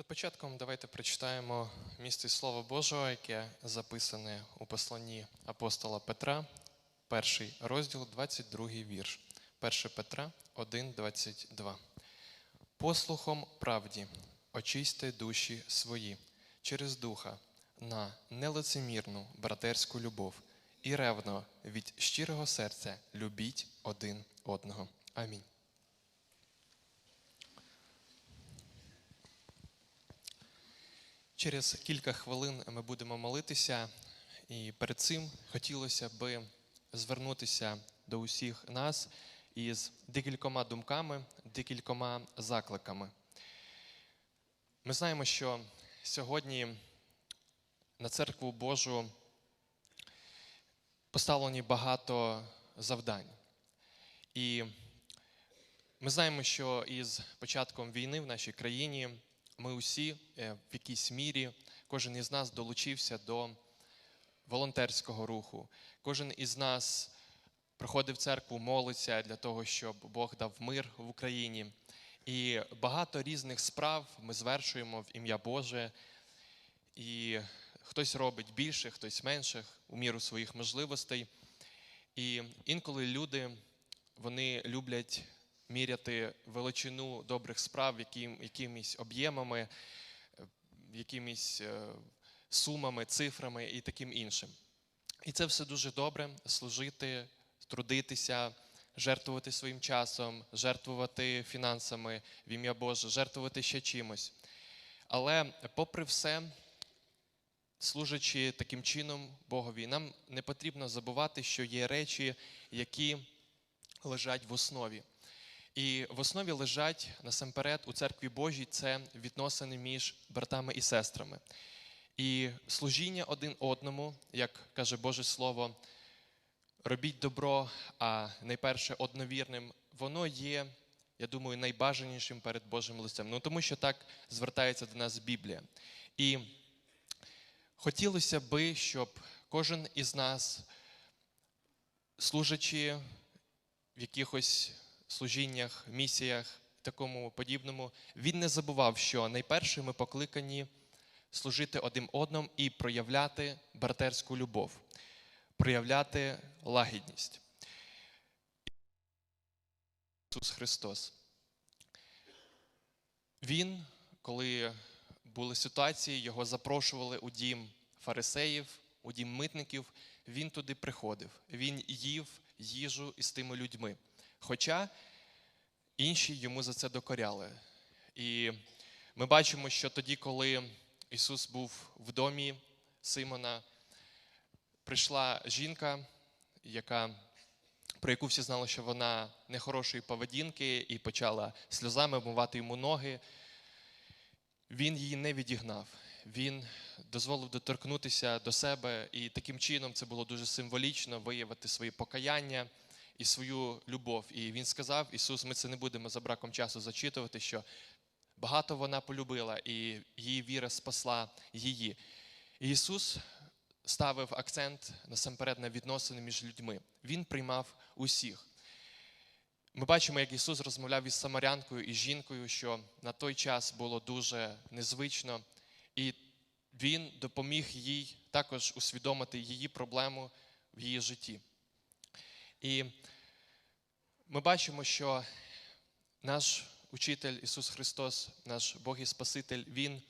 Перед початком давайте прочитаємо місце Слова Божого, яке записане у посланні апостола Петра, перший розділ, 22 вірш. 1 Петра 1, 22. Послухом правді очисьте душі свої через духа на нелицемірну братерську любов і ревно від щирого серця любіть один одного. Амінь. Через кілька хвилин ми будемо молитися, і перед цим хотілося би звернутися до усіх нас із декількома думками, декількома закликами. Ми знаємо, що сьогодні на церкву Божу поставлені багато завдань. І ми знаємо, що із початком війни в нашій країні ми усі е, в якійсь мірі, кожен із нас долучився до волонтерського руху. Кожен із нас приходив в церкву, молиться для того, щоб Бог дав мир в Україні. І багато різних справ ми звершуємо в ім'я Боже. І хтось робить більше, хтось менше, у міру своїх можливостей. І інколи люди вони люблять міряти величину добрих справ яким, якимись об'ємами, е, якимись е, сумами, цифрами і таким іншим. І це все дуже добре служити, трудитися, жертвувати своїм часом, жертвувати фінансами в ім'я Боже, жертвувати ще чимось. Але, попри все, служачи таким чином Богові, нам не потрібно забувати, що є речі, які лежать в основі. І в основі лежать насамперед у церкві Божій це відносини між братами і сестрами. І служіння один одному, як каже Боже Слово, робіть добро, а найперше одновірним, воно є, я думаю, найбажанішим перед Божим лицем. Ну тому що так звертається до нас Біблія. І хотілося би, щоб кожен із нас, служачи в якихось служіннях, місіях і такому подібному, він не забував, що найперше ми покликані служити один одному і проявляти братерську любов, проявляти лагідність. Ісус Христос. Він, коли були ситуації, його запрошували у дім фарисеїв, у дім митників, він туди приходив. Він їв їжу із тими людьми. Хоча інші йому за це докоряли. І ми бачимо, що тоді, коли Ісус був в домі Симона, прийшла жінка, яка, про яку всі знали, що вона нехорошої поведінки, і почала сльозами вмивати йому ноги. Він її не відігнав. Він дозволив доторкнутися до себе, і таким чином це було дуже символічно виявити свої покаяння і свою любов. І він сказав: Ісус, ми це не будемо за браком часу зачитувати, що багато вона полюбила, і її віра спасла її. І Ісус ставив акцент насамперед на відносини між людьми. Він приймав усіх. Ми бачимо, як Ісус розмовляв із самарянкою і жінкою, що на той час було дуже незвично, і Він допоміг їй також усвідомити її проблему в її житті. І ми бачимо, що наш учитель Ісус Христос, наш Бог і Спаситель, Він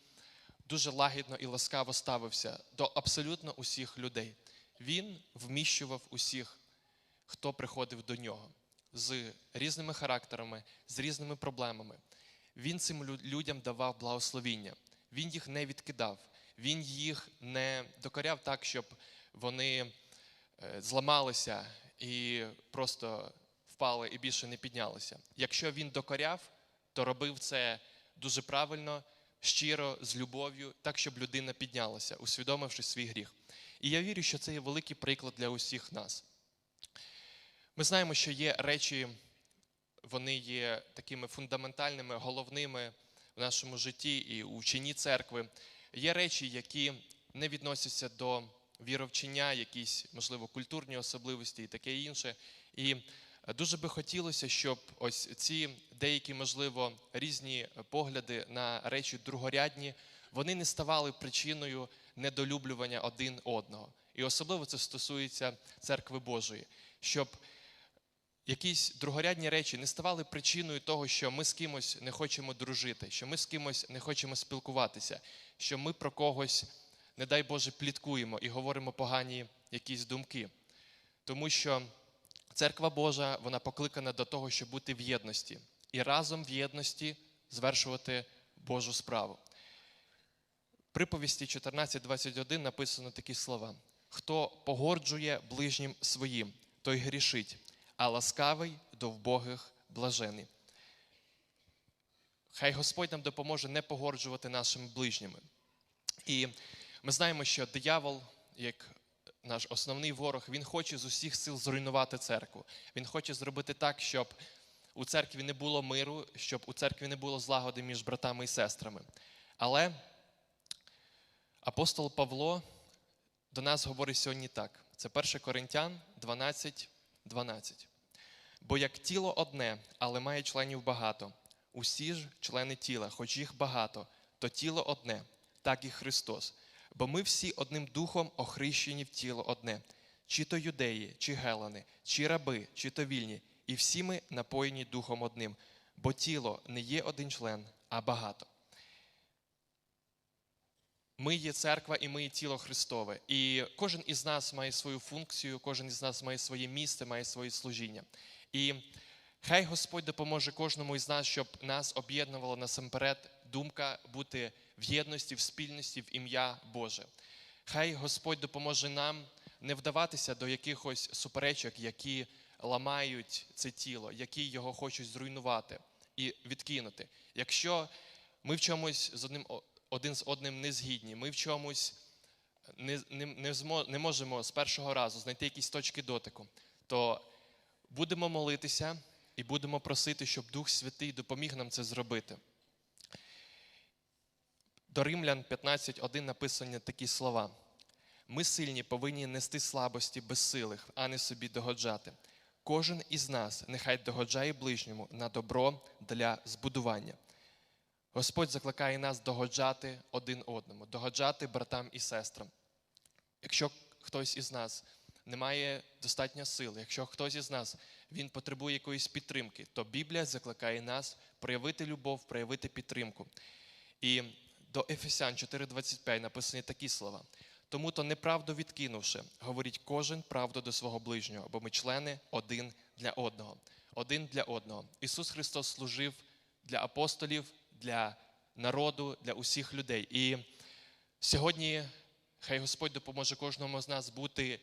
дуже лагідно і ласкаво ставився до абсолютно усіх людей. Він вміщував усіх, хто приходив до нього з різними характерами, з різними проблемами. Він цим людям давав благословіння. Він їх не відкидав, він їх не докоряв так, щоб вони е, зламалися і просто впали і більше не піднялися. Якщо він докоряв, то робив це дуже правильно, щиро, з любов'ю, так, щоб людина піднялася, усвідомивши свій гріх. І я вірю, що це є великий приклад для усіх нас. Ми знаємо, що є речі, вони є такими фундаментальними, головними в нашому житті і у вченні церкви. Є речі, які не відносяться до віровчення, якісь, можливо, культурні особливості і таке інше. І Дуже би хотілося, щоб ось ці деякі, можливо, різні погляди на речі другорядні, вони не ставали причиною недолюблювання один одного. І особливо це стосується церкви Божої, щоб якісь другорядні речі не ставали причиною того, що ми з кимось не хочемо дружити, що ми з кимось не хочемо спілкуватися, що ми про когось, не дай Боже, пліткуємо і говоримо погані якісь думки. Тому що церква Божа вона покликана до того, щоб бути в єдності і разом в єдності звершувати Божу справу. Приповісті 14.21 написано такі слова: хто погоджує ближнім своїм, той грішить, а ласкавий до вбогих блажений. Хай Господь нам допоможе не погоджувати нашими ближніми. І ми знаємо, що диявол, як наш основний ворог, він хоче з усіх сил зруйнувати церкву. Він хоче зробити так, щоб у церкві не було миру, щоб у церкві не було злагоди між братами і сестрами. Але апостол Павло до нас говорить сьогодні так: це 1 Коринтян 12, 12. Бо як тіло одне, але має членів багато, усі ж члени тіла, хоч їх багато, то тіло одне, так і Христос. Бо ми всі одним духом охрещені в тіло одне, чи то юдеї, чи гелани, чи раби, чи то вільні, і всі ми напоєні духом одним, бо тіло не є один член, а багато. Ми є церква і ми є тіло Христове. І кожен із нас має свою функцію, кожен із нас має своє місце, має своє служіння. І хай Господь допоможе кожному із нас, щоб нас об'єднувала насамперед думка бути в єдності, в спільності, в ім'я Боже. Хай Господь допоможе нам не вдаватися до якихось суперечок, які ламають це тіло, які його хочуть зруйнувати і відкинути. Якщо ми в чомусь з одним один з одним не згідні, ми в чомусь не, не, не, змо, не можемо з першого разу знайти якісь точки дотику, то будемо молитися і будемо просити, щоб Дух Святий допоміг нам це зробити. До Римлян 15.1 написані такі слова. Ми сильні повинні нести слабості безсилих, а не собі догоджати. Кожен із нас нехай догоджає ближньому на добро для збудування. Господь закликає нас догоджати один одному, догоджати братам і сестрам. Якщо хтось із нас не має достатньо сили, якщо хтось із нас він потребує якоїсь підтримки, то Біблія закликає нас проявити любов, проявити підтримку. І до Ефесян 4:25 написані такі слова. Тому то неправду відкинувши, говоріть кожен правду до свого ближнього, бо ми члени один для одного. Один для одного. Ісус Христос служив для апостолів, для народу, для усіх людей. І сьогодні хай Господь допоможе кожному з нас бути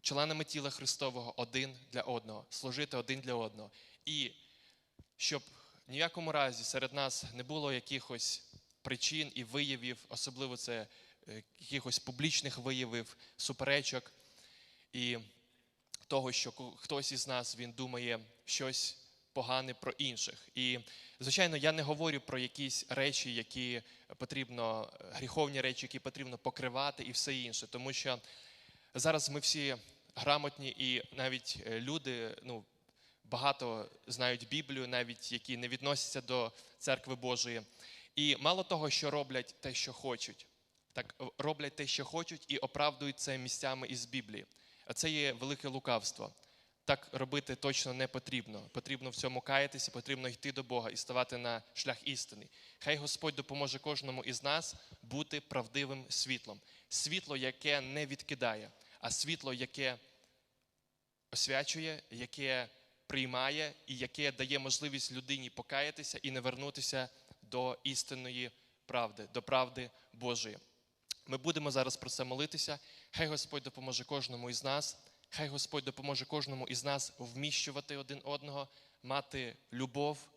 членами тіла Христового один для одного, служити один для одного. І щоб в якому разі серед нас не було якихось причин і виявів, особливо це е, якихось публічних виявів, суперечок і того, що хтось із нас він думає щось погане про інших. І, звичайно, я не говорю про якісь речі, які потрібно, гріховні речі, які потрібно покривати, і все інше. Тому що зараз ми всі грамотні, і навіть е, люди, ну, багато знають Біблію, навіть які не відносяться до церкви Божої. І мало того, що роблять те, що хочуть, так роблять те, що хочуть, і оправдують це місцями із Біблії. А це є велике лукавство. Так робити точно не потрібно. Потрібно в цьому каятися, потрібно йти до Бога і ставати на шлях істини. Хай Господь допоможе кожному із нас бути правдивим світлом. Світло, яке не відкидає, а світло, яке освячує, яке приймає і яке дає можливість людині покаятися і не вернутися до істинної правди, до правди Божої. Ми будемо зараз про це молитися. Хай Господь допоможе кожному із нас. Хай Господь допоможе кожному із нас вміщувати один одного, мати любов,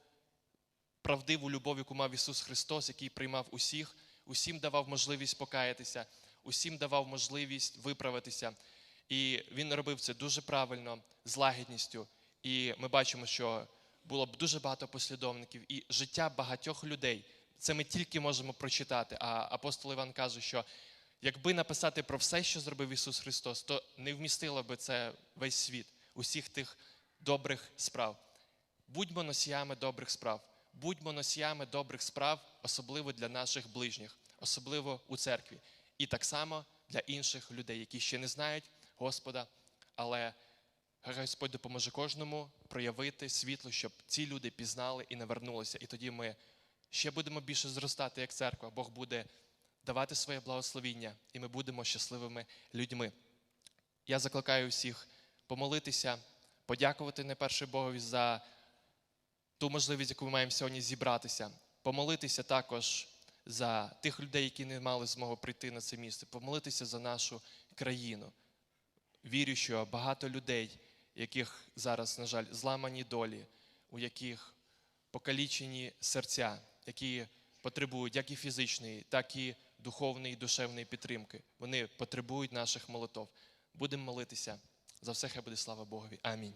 правдиву любов, яку мав Ісус Христос, який приймав усіх, усім давав можливість покаятися, усім давав можливість виправитися. І Він робив це дуже правильно, з лагідністю. І ми бачимо, що було б дуже багато послідовників і життя багатьох людей. Це ми тільки можемо прочитати. А апостол Іван каже, що якби написати про все, що зробив Ісус Христос, то не вмістило би це весь світ, усіх тих добрих справ. Будьмо носіями добрих справ. Будьмо носіями добрих справ, особливо для наших ближніх, особливо у церкві. І так само для інших людей, які ще не знають Господа, але Господь допоможе кожному проявити світло, щоб ці люди пізнали і навернулися. І тоді ми ще будемо більше зростати як церква. Бог буде давати своє благословіння, і ми будемо щасливими людьми. Я закликаю всіх помолитися, подякувати найперше Богові за ту можливість, яку ми маємо сьогодні зібратися, помолитися також за тих людей, які не мали змоги прийти на це місце, помолитися за нашу країну. Вірю, що багато людей, яких зараз, на жаль, зламані долі, у яких покалічені серця, які потребують як і фізичної, так і духовної, душевної підтримки. Вони потребують наших молитов. Будемо молитися. За все хай буде слава Богові. Амінь.